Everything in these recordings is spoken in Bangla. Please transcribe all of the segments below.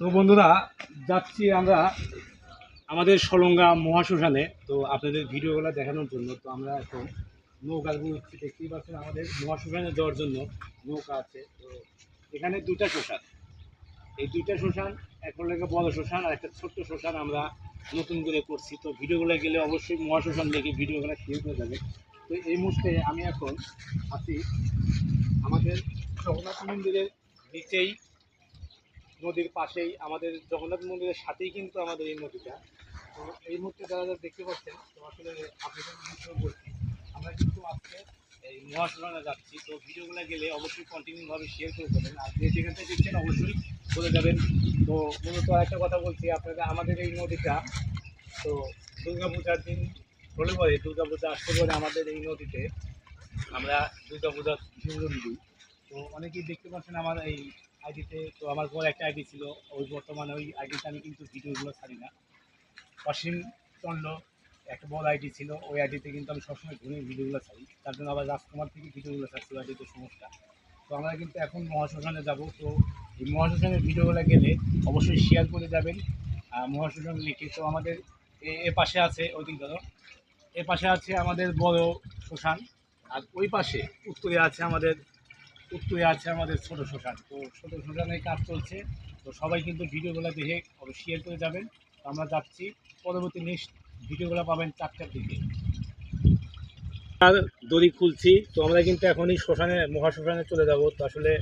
তো বন্ধুরা, যাচ্ছি আমরা আমাদের সলঙ্গা মহাশ্মশানে। তো আপনাদের ভিডিওগুলো দেখানোর জন্য, তো আমরা এখন নৌকাগুলো দেখতেই পাচ্ছেন আমাদের মহাশ্মশানে যাওয়ার জন্য নৌকা আছে। তো এখানে দুইটা শ্মশান। এই দুইটা শ্মশান এখন লেগে বড় শ্মশান আর একটা ছোট্ট শ্মশান আমরা নতুন করে করছি। তো ভিডিওগুলো গেলে অবশ্যই মহাশ্মশান দেখে ভিডিওগুলো শেয়ার করে যাবে তো এই মুহূর্তে আমি এখন আছি আমাদের জগন্নাথ মন্দিরের নিচেই। নদীর পাশেই আমাদের জগন্নাথ মন্দিরের সাথেই কিন্তু আমাদের এই নদীটা। তো এই মুহূর্তে যারা যারা দেখতে পাচ্ছেন, তো আসলে আপনাদের বলছি, আমরা কিন্তু আজকে এই মহাশোনা যাচ্ছি। তো ভিডিওগুলো গেলে অবশ্যই কন্টিনিউভাবে শেয়ার করে দেবেন। আর যে যেখান থেকে দেখছেন, অবশ্যই বলে যাবেন। তো মূলত একটা কথা বলছি আপনাদের আমাদের এই নদীটা, তো দুর্গা পূজার দিন হলে পরে দুর্গা পূজা আসতে পরে আমাদের এই নদীতে। আমরা দুর্গা পূজার বিসর্জন দিই তো অনেকেই দেখতে পাচ্ছেন আমার এই আইডিতে তো আমার পর একটা আইডি ছিল। ওই বর্তমানে ওই আইডিতে আমি কিন্তু ভিডিওগুলো ছাড়ি না। অসীম চন্দ্র একটা বড় আইডি ছিল। ওই আইডিতে কিন্তু আমি সবসময় ঘুরে ভিডিওগুলো ছাড়ি। তার জন্য আবার রাজকুমার থেকে ভিডিওগুলো ছাড়ছি ওই আইডিতে সমস্যা। তো আমরা কিন্তু এখন মহাশ্মশানে যাব। তো এই মহাশ্মশানের ভিডিওগুলো গেলে অবশ্যই শেয়ার করে যাবেন। মহাশ্মশান লিখে তো আমাদের এ- এ পাশে আছে ওই দিক ধরো। এ পাশে আছে আমাদের বড় শ্মশান। আর ওই পাশে উত্তরে আছে আমাদের উত্তরে আছে আমাদের ছোট শ্মশান। তো ছোট শ্মশানের কাজ চলছে। তো সবাই কিন্তু ভিডিওগুলো দেখে শেয়ার করে যাবেন। আমরা যাচ্ছি পরবর্তী নেক্সট ভিডিওগুলো পাবেন চারটার দিকে। আর দড়ি খুলছি। তো আমরা কিন্তু এখনই শ্মশানে মহাশ্মশানে চলে যাব। তো আসলে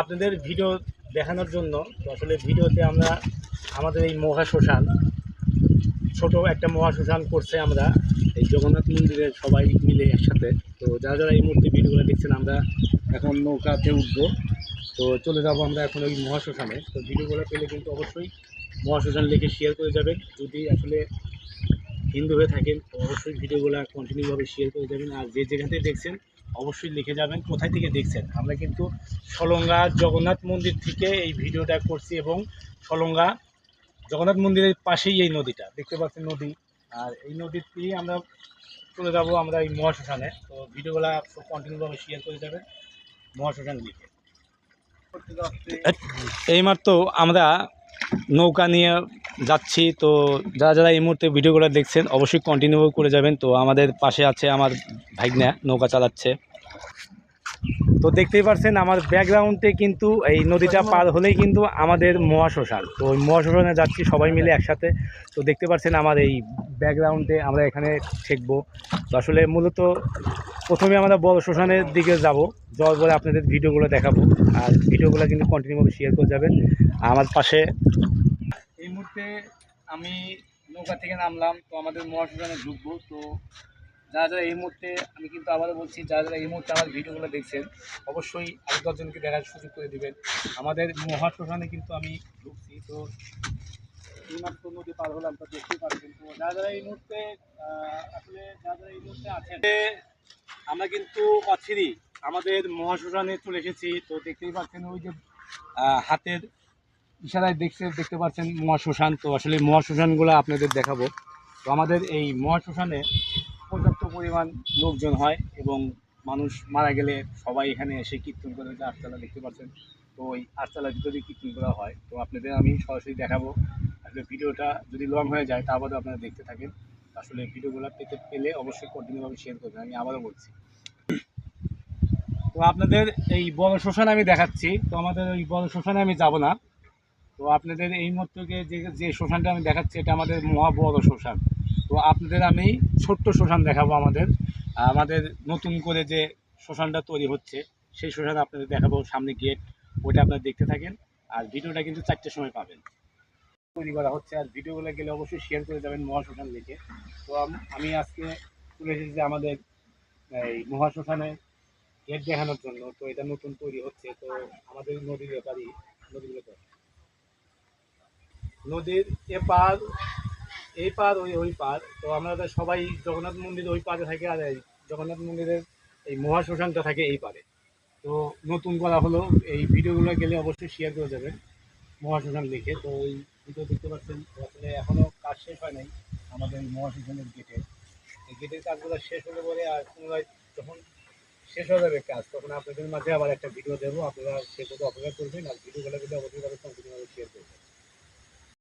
আপনাদের ভিডিও দেখানোর জন্য, তো আসলে ভিডিওতে আমরা আমাদের এই মহাশ্মশান ছোট একটা মহাশ্মশান করছে আমরা। এই জগন্নাথ মন্দিরের সবাই মিলে একসাথে। তো যারা যারা এই মুহূর্তে ভিডিওগুলো দেখছেন, আমরা এখন নৌকাতে উঠবো। তো চলে যাব আমরা এখন ওই মহাশ্মশানে। তো ভিডিওগুলো পেলে কিন্তু অবশ্যই মহাশ্মশান লিখে শেয়ার করে যাবেন। যদি আসলে হিন্দু হয়ে থাকেন, তো অবশ্যই ভিডিওগুলো কন্টিনিউভাবে শেয়ার করে যাবেন। আর যে যেখান দেখছেন, অবশ্যই লিখে যাবেন কোথায় থেকে দেখছেন। আমরা কিন্তু সলঙ্গা জগন্নাথ মন্দির থেকে এই ভিডিওটা করছি এবং সলঙ্গা জগন্নাথ মন্দিরের পাশেই এই নদীটা। দেখতে পাচ্ছেন নদী। আর এই নদীতেই আমরা চলে যাব আমরা এই মহাশ্মশানে। তো ভিডিওগুলো কন্টিনিউভাবে শেয়ার করে যাবেন মহাশ্মশান লিখে এইমাত্র আমরা নৌকা নিয়ে যাচ্ছি। তো যারা যারা এই মুহূর্তে ভিডিওগুলো দেখছেন, অবশ্যই কন্টিনিউ করে যাবেন। তো আমাদের পাশে আছে আমার ভাইগনা নৌকা চালাচ্ছে। তো দেখতেই পাচ্ছেন আমার ব্যাকগ্রাউন্ডে কিন্তু এই নদীটা পার হলেই কিন্তু আমাদের মহাশ্মশান। তো ওই মহাশ্মশানে যাচ্ছি সবাই মিলে একসাথে। তো দেখতে পাচ্ছেন আমার এই ব্যাকগ্রাউন্ডে আমরা এখানে ঠেকবো। তো আসলে মূলত প্রথমে আমরা বড় শ্মশানের দিকে যাব। যাওয়ার পরে আপনাদের ভিডিওগুলো দেখাবো। আর ভিডিওগুলো কিন্তু কন্টিনিউভাবে শেয়ার করে যাবেন। আমার পাশে এই মুহূর্তে আমি নৌকা থেকে নামলাম। তো আমাদের মহাশ্মশানে ঢুকবো। তো যারা যারা এই মুহূর্তে আমি কিন্তু আবারও বলছি, যারা যারা এই মুহূর্তে আমার ভিডিওগুলো দেখছেন, অবশ্যই আরও দশজনকে দেখার সুযোগ করে দেবেন। আমাদের মহাশ্মশানে কিন্তু আমি ঢুকছি, তো এইমাত্র নদী পার হলাম, তো দেখতেই পাচ্ছেন। তো যারা যারা এই মুহূর্তে আসলে যারা যারা এই মুহূর্তে আছেন আমরা কিন্তু অচিরি, আমাদের মহাশ্মশানে চলে এসেছি, তো দেখতেই পাচ্ছেন ওই যে হাতের ইশারায় দেখতে দেখতে পাচ্ছেন মহাশ্মশান। তো আসলে মহাশ্মশানগুলো আপনাদের দেখাবো। তো আমাদের এই মহাশ্মশানে পরিমাণ লোকজন হয় এবং মানুষ মারা গেলে সবাই এখানে এসে কীর্তন করে যে আটচালা দেখতে পাচ্ছেন। তো ওই আটচালার ভিতরে কীর্তন করা হয়। তো আপনাদের আমি সরাসরি দেখাবো। আসলে ভিডিওটা যদি লং হয়ে যায় তারপরে আপনারা দেখতে থাকেন। আসলে ভিডিওগুলো পেতে পেলে অবশ্যই কন্টিনিউভাবে শেয়ার করবেন। আমি আবারও বলছি। তো আপনাদের এই বড় শ্মশান আমি দেখাচ্ছি। তো আমাদের ওই বড় শ্মশানে আমি যাব না। তো আপনাদের এই মুহূর্তে যে যে শ্মশানটা আমি দেখাচ্ছি, এটা আমাদের মহা বড় শ্মশান। তো আপনাদের আমি ছোট্ট শ্মশান দেখাবো আমাদের। আমাদের নতুন করে যে শ্মশানটা তৈরি হচ্ছে, সেই শ্মশান আপনাদের দেখাবো সামনে গেট, ওইটা আপনারা দেখতে থাকেন। আর ভিডিওটা কিন্তু চারটের সময় পাবেন। তৈরি করা হচ্ছে, আর ভিডিওগুলো গেলে অবশ্যই শেয়ার করে যাবেন মহাশ্মশান লিখে তো আমি আজকে চলে এসেছি যে আমাদের এই মহাশ্মশানে গেট দেখানোর জন্য। তো এটা নতুন তৈরি হচ্ছে, তো আমাদের নদীর নদীর ব্যাপার নদীর এপার এই পার ওই ওই পার তো আমরা তো সবাই জগন্নাথ মন্দির ওই পারে থাকে আর এই জগন্নাথ মন্দিরের এই মহাশ্মশানটা থাকে এই পারে তো নতুন করা হলো, এই ভিডিওগুলো গেলে অবশ্যই শেয়ার করে যাবেন মহাশ্মশান লিখে তো এই ভিডিও দেখতে পাচ্ছেন, আসলে এখনও কাজ শেষ হয় নাই আমাদের মহাশ্মশানের গেটে এই গেটের কাজগুলো শেষ হলে পরে আর পুনরায় যখন শেষ হয়ে যাবে কাজ, তখন আপনাদের মাঝে আবার একটা ভিডিও দেবো। আপনারা সে কথা অপেক্ষা করবেন আর ভিডিওগুলো কিন্তু অবশ্যই কন্টিনিউ